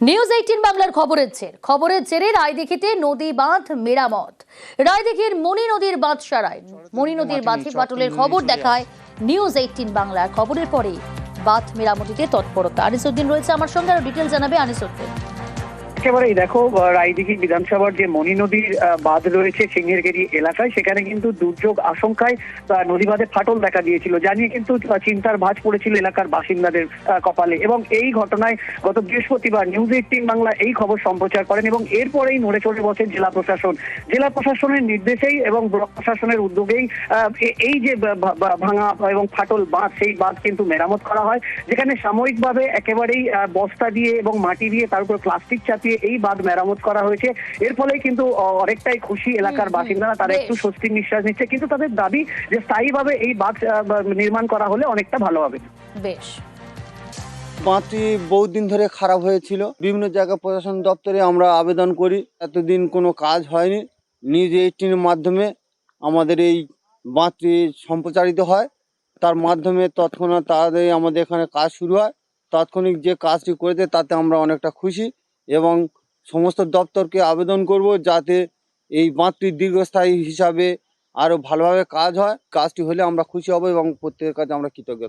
News eighteen বাংলার খবরের জের। খবরের জেরে রায়দিঘিতে নদী বাঁধ মেরামত। রায়দিঘির মণি নদীর বাঁধ সারায় মণি নদীর বাঁধে পাটলের খবর দেখায় নিউজ এইটিন বাংলার। খবরের পরে বাঁধ মেরামতিতে তৎপরতা। আনিসুদ্দিন রয়েছে আমার সঙ্গে আরও ডিটেল জানাবে আনিসুদ্দিন একেবারেই দেখো রায়দিঘি বিধানসভার যে মণি নদীর বাঁধ রয়েছে সিংহেরগেরি এলাকায়, সেখানে কিন্তু দুর্যোগ আশঙ্কায় নদী বাঁধে ফাটল দেখা দিয়েছিল যা নিয়ে কিন্তু চিন্তার ভাঁজ পড়েছিল এলাকার বাসিন্দাদের কপালে। এবং এই ঘটনায় গত বৃহস্পতিবার নিউজ এইটিন বাংলা এই খবর সম্প্রচার করেন এবং এরপরেই নড়ে চড়ে বসেন জেলা প্রশাসন। জেলা প্রশাসনের নির্দেশেই এবং ব্লক প্রশাসনের উদ্যোগেই এই যে ভাঙা এবং ফাটল বাঁধ, সেই বাঁধ কিন্তু মেরামত করা হয়, যেখানে সাময়িকভাবে একেবারেই বস্তা দিয়ে এবং মাটি দিয়ে তার উপর প্লাস্টিক চাপিয়ে এই বাঁধ মেরামত করা হয়েছে। এর ফলে কিন্তু অনেকটাই খুশি এলাকার বাসিন্দারা। তারা একটু। স্বস্তির নিঃশ্বাস নিচ্ছে। কিন্তু তাদের দাবি যে স্থায়ীভাবে এই বাঁধ নির্মাণ করা হলে অনেকটা ভালো হবে। বেশ। বাঁধটি বহুত দিন ধরে খারাপ হয়েছিল। বিভিন্ন জায়গায় প্রশাসন দপ্তরে আমরা আবেদন করি। এতদিন কোনো কাজ হয়নি। নিউজ এইটিনের মাধ্যমে আমাদের এই বাঁধটি সম্প্রচারিত হয়। তার মাধ্যমে তৎক্ষণাৎ তাড়াতাড়ি আমাদের এখানে কাজ শুরু হয়। তাৎক্ষণিক যে কাজটি করেছে তাতে আমরা অনেকটা খুশি। এবং সমস্ত দপ্তরকে আবেদন করব যাতে এই বাঁধটি দীর্ঘস্থায়ী হিসাবে আরও ভালোভাবে কাজ হয়। কাজটি হলে আমরা খুশি হব এবং প্রত্যেকের কাছে আমরা কৃতজ্ঞ।